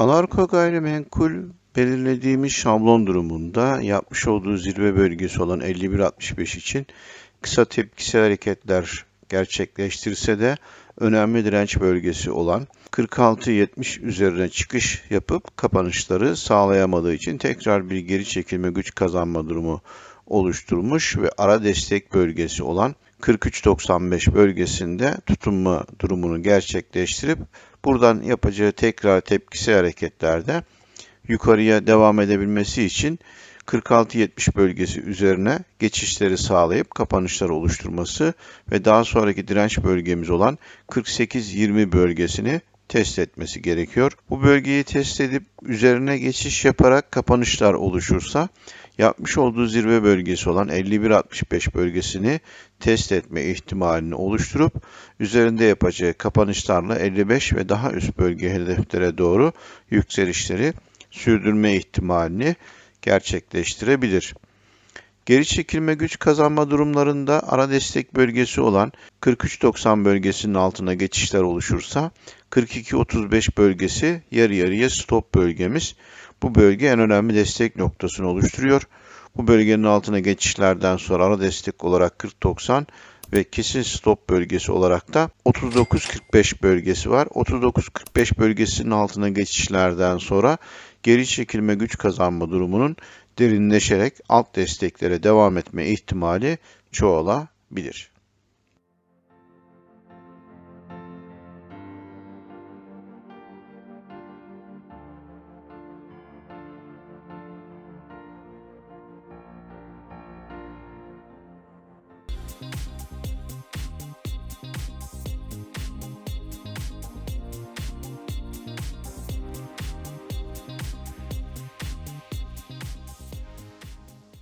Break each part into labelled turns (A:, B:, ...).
A: Anarko gayrimenkul belirlediğimiz şablon durumunda yapmış olduğu zirve bölgesi olan 51.65 için kısa tepkisel hareketler gerçekleştirse de önemli direnç bölgesi olan 46.70 üzerine çıkış yapıp kapanışları sağlayamadığı için tekrar bir geri çekilme güç kazanma durumu oluşturmuş ve ara destek bölgesi olan 43.95 bölgesinde tutunma durumunu gerçekleştirip buradan yapacağı tekrar tepkisel hareketlerde yukarıya devam edebilmesi için 46-70 bölgesi üzerine geçişleri sağlayıp kapanışlar oluşturması ve daha sonraki direnç bölgemiz olan 48-20 bölgesini test etmesi gerekiyor. Bu bölgeyi test edip üzerine geçiş yaparak kapanışlar oluşursa yapmış olduğu zirve bölgesi olan 51-65 bölgesini test etme ihtimalini oluşturup üzerinde yapacağı kapanışlarla 55 ve daha üst bölge hedeflere doğru yükselişleri sürdürme ihtimalini gerçekleştirebilir. Geri çekilme güç kazanma durumlarında ara destek bölgesi olan 43.90 bölgesinin altına geçişler oluşursa 42.35 bölgesi yarı yarıya stop bölgemiz. Bu bölge en önemli destek noktasını oluşturuyor. Bu bölgenin altına geçişlerden sonra ara destek olarak 40.90 ve kesin stop bölgesi olarak da 39.45 bölgesi var. 39.45 bölgesinin altına geçişlerden sonra geri çekilme güç kazanma durumunun derinleşerek alt desteklere devam etme ihtimali çoğalabilir.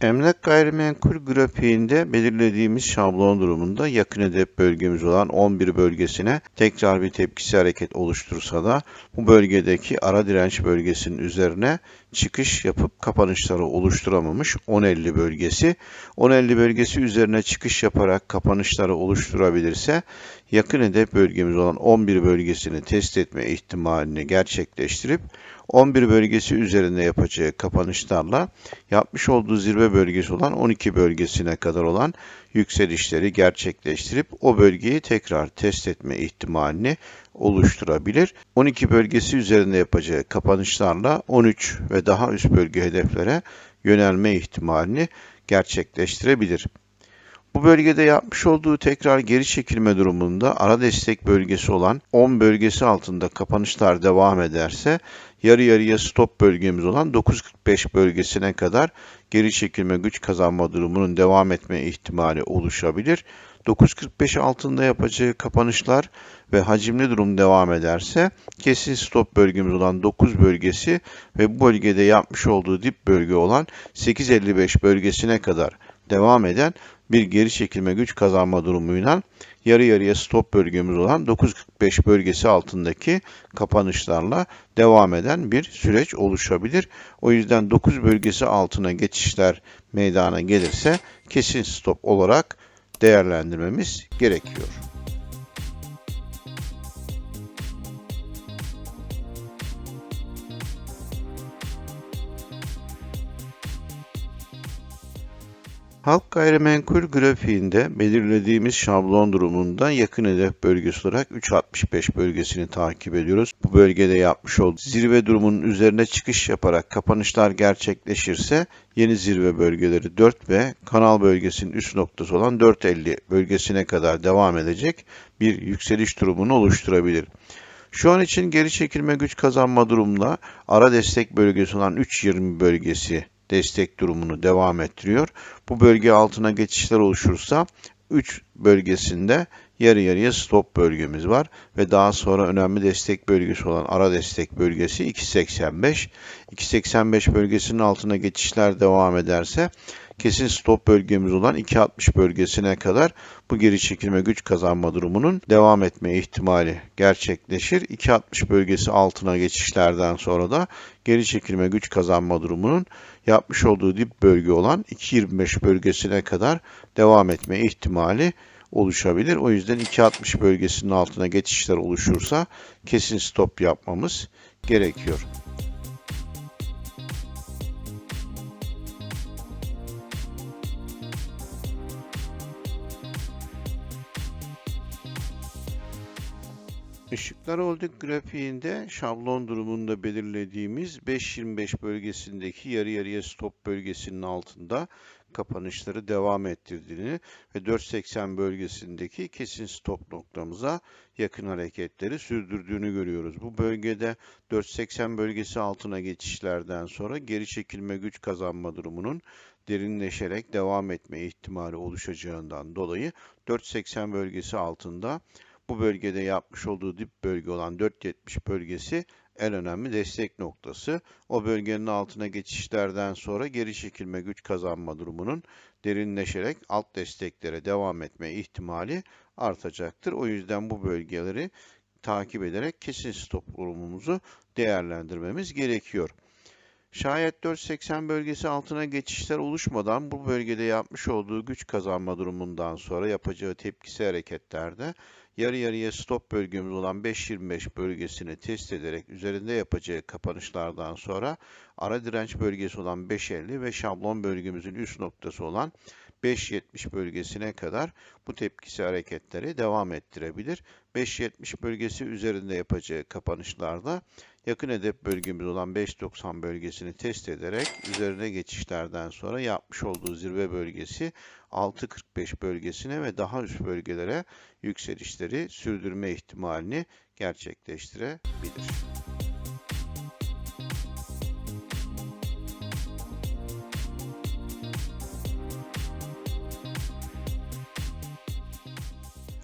A: Emlak gayrimenkul grafiğinde belirlediğimiz şablon durumunda yakın hedef bölgemiz olan 11 bölgesine tekrar bir tepkisi hareket oluştursa da bu bölgedeki ara direnç bölgesinin üzerine çıkış yapıp kapanışları oluşturamamış 10.50 bölgesi. 10.50 bölgesi üzerine çıkış yaparak kapanışları oluşturabilirse yakın hedef bölgemiz olan 11 bölgesini test etme ihtimalini gerçekleştirip 11 bölgesi üzerinde yapacağı kapanışlarla yapmış olduğu zirve bölgesi olan 12 bölgesine kadar olan yükselişleri gerçekleştirip o bölgeyi tekrar test etme ihtimalini oluşturabilir. 12 bölgesi üzerinde yapacağı kapanışlarla 13 ve daha üst bölge hedeflere yönelme ihtimalini gerçekleştirebilir. Bu bölgede yapmış olduğu tekrar geri çekilme durumunda ara destek bölgesi olan 10 bölgesi altında kapanışlar devam ederse yarı yarıya stop bölgemiz olan 9.45 bölgesine kadar geri çekilme güç kazanma durumunun devam etme ihtimali oluşabilir. 9.45 altında yapacağı kapanışlar ve hacimli durum devam ederse kesin stop bölgemiz olan 9 bölgesi ve bu bölgede yapmış olduğu dip bölge olan 8.55 bölgesine kadar devam eden bir geri çekilme güç kazanma durumuyla yarı yarıya stop bölgemiz olan 9.45 bölgesi altındaki kapanışlarla devam eden bir süreç oluşabilir. O yüzden 9 bölgesi altına geçişler meydana gelirse kesin stop olarak değerlendirmemiz gerekiyor. Halk gayrimenkul grafiğinde belirlediğimiz şablon durumunda yakın hedef bölgesi olarak 3.65 bölgesini takip ediyoruz. Bu bölgede yapmış olduğu zirve durumunun üzerine çıkış yaparak kapanışlar gerçekleşirse yeni zirve bölgeleri 4 ve kanal bölgesinin üst noktası olan 4.50 bölgesine kadar devam edecek bir yükseliş durumunu oluşturabilir. Şu an için geri çekilme güç kazanma durumla ara destek bölgesi olan 3.20 bölgesi destek durumunu devam ettiriyor. Bu bölge altına geçişler oluşursa 3 bölgesinde yarı yarıya stop bölgemiz var ve daha sonra önemli destek bölgesi olan ara destek bölgesi 2.85. 2.85 bölgesinin altına geçişler devam ederse kesin stop bölgemiz olan 2.60 bölgesine kadar bu geri çekilme güç kazanma durumunun devam etme ihtimali gerçekleşir. 2.60 bölgesi altına geçişlerden sonra da geri çekilme güç kazanma durumunun yapmış olduğu dip bölge olan 2.25 bölgesine kadar devam etme ihtimali oluşabilir. O yüzden 2.60 bölgesinin altına geçişler oluşursa kesin stop yapmamız gerekiyor. Işıklar Holding grafiğinde şablon durumunda belirlediğimiz 5.25 bölgesindeki yarı yarıya stop bölgesinin altında kapanışları devam ettirdiğini ve 4.80 bölgesindeki kesin stop noktamıza yakın hareketleri sürdürdüğünü görüyoruz. Bu bölgede 4.80 bölgesi altına geçişlerden sonra geri çekilme güç kazanma durumunun derinleşerek devam etme ihtimali oluşacağından dolayı 4.80 bölgesi altında bu bölgede yapmış olduğu dip bölge olan 4.70 bölgesi en önemli destek noktası. O bölgenin altına geçişlerden sonra geri çekilme güç kazanma durumunun derinleşerek alt desteklere devam etme ihtimali artacaktır. O yüzden bu bölgeleri takip ederek kesin stop durumumuzu değerlendirmemiz gerekiyor. Şayet 480 bölgesi altına geçişler oluşmadan bu bölgede yapmış olduğu güç kazanma durumundan sonra yapacağı tepkisi hareketlerde yarı yarıya stop bölgemiz olan 5.25 bölgesini test ederek üzerinde yapacağı kapanışlardan sonra ara direnç bölgesi olan 5.50 ve şablon bölgemizin üst noktası olan 5.70 bölgesine kadar bu tepkisi hareketleri devam ettirebilir. 5.70 bölgesi üzerinde yapacağı kapanışlarda yakın hedef bölgemiz olan 5.90 bölgesini test ederek üzerine geçişlerden sonra yapmış olduğu zirve bölgesi 6.45 bölgesine ve daha üst bölgelere yükselişleri sürdürme ihtimalini gerçekleştirebilir.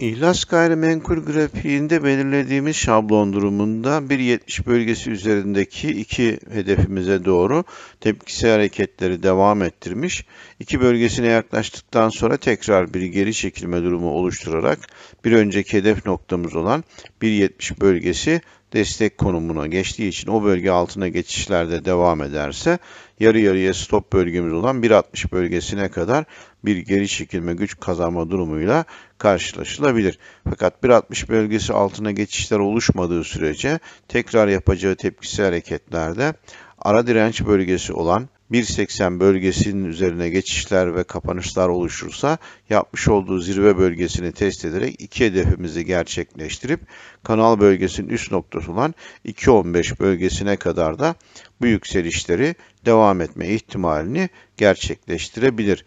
A: İhlas gayrimenkul grafiğinde belirlediğimiz şablon durumunda 1.70 bölgesi üzerindeki iki hedefimize doğru tepkisi hareketleri devam ettirmiş. İki bölgesine yaklaştıktan sonra tekrar bir geri çekilme durumu oluşturarak bir önceki hedef noktamız olan 1.70 bölgesi destek konumuna geçtiği için o bölge altına geçişlerde devam ederse yarı yarıya stop bölgemiz olan 1.60 bölgesine kadar bir geri çekilme güç kazanma durumuyla karşılaşılabilir. Fakat 1.60 bölgesi altına geçişler oluşmadığı sürece tekrar yapacağı tepkisi hareketlerde ara direnç bölgesi olan 1.80 bölgesinin üzerine geçişler ve kapanışlar oluşursa yapmış olduğu zirve bölgesini test ederek iki hedefimizi gerçekleştirip kanal bölgesinin üst noktası olan 2.15 bölgesine kadar da bu yükselişleri devam etme ihtimalini gerçekleştirebilir.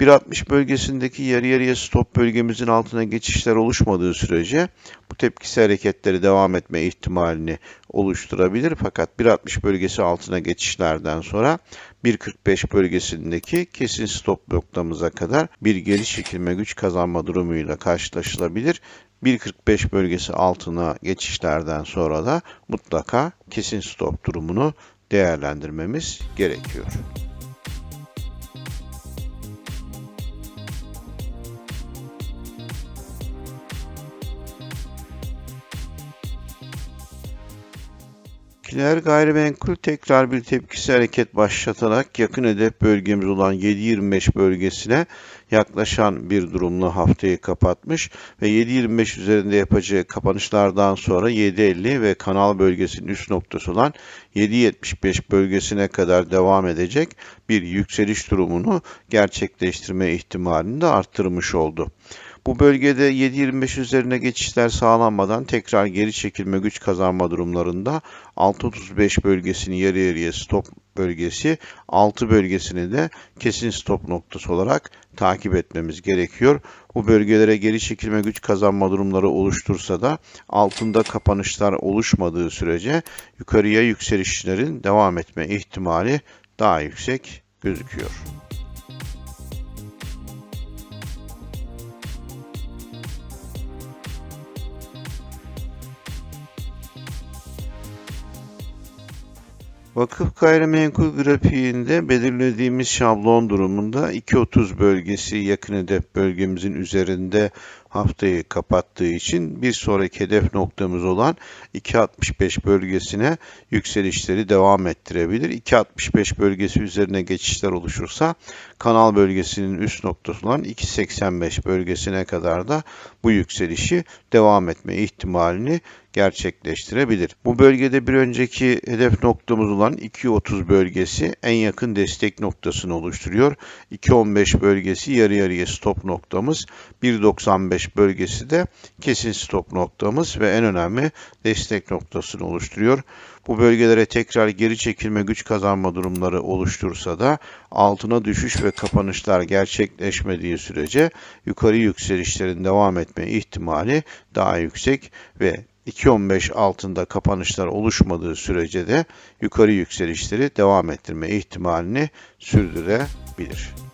A: 1.60 bölgesindeki yarı yarıya stop bölgemizin altına geçişler oluşmadığı sürece bu tepkisi hareketleri devam etme ihtimalini oluşturabilir. Fakat 1.60 bölgesi altına geçişlerden sonra 1.45 bölgesindeki kesin stop noktamıza kadar bir geri çekilme güç kazanma durumuyla karşılaşılabilir. 1.45 bölgesi altına geçişlerden sonra da mutlaka kesin stop durumunu değerlendirmemiz gerekiyor. Kiler gayrimenkul tekrar bir tepkisi hareket başlatarak yakın hedef bölgemiz olan 7.25 bölgesine yaklaşan bir durumla haftayı kapatmış ve 7.25 üzerinde yapacağı kapanışlardan sonra 7.50 ve kanal bölgesinin üst noktası olan 7.75 bölgesine kadar devam edecek bir yükseliş durumunu gerçekleştirme ihtimalini de arttırmış oldu. Bu bölgede 7.25 üzerine geçişler sağlanmadan tekrar geri çekilme güç kazanma durumlarında 6.35 bölgesini yarı yarıya stop bölgesi, 6 bölgesini de kesin stop noktası olarak takip etmemiz gerekiyor. Bu bölgelere geri çekilme güç kazanma durumları oluştursa da altında kapanışlar oluşmadığı sürece yukarıya yükselişlerin devam etme ihtimali daha yüksek gözüküyor. Vakıf gayrimenkul grafiğinde belirlediğimiz şablon durumunda 2.30 bölgesi yakın hedef bölgemizin üzerinde haftayı kapattığı için bir sonraki hedef noktamız olan 2.65 bölgesine yükselişleri devam ettirebilir. 2.65 bölgesi üzerine geçişler oluşursa kanal bölgesinin üst noktası olan 2.85 bölgesine kadar da bu yükselişi devam etme ihtimalini gerçekleştirebilir. Bu bölgede bir önceki hedef noktamız olan 2.30 bölgesi en yakın destek noktasını oluşturuyor. 2.15 bölgesi yarı yarıya stop noktamız. 1.95 2.15 bölgesi de kesin stop noktamız ve en önemli destek noktasını oluşturuyor. Bu bölgelere tekrar geri çekilme güç kazanma durumları oluştursa da altına düşüş ve kapanışlar gerçekleşmediği sürece yukarı yükselişlerin devam etme ihtimali daha yüksek ve 2.15 altında kapanışlar oluşmadığı sürece de yukarı yükselişleri devam ettirme ihtimalini sürdürebilir.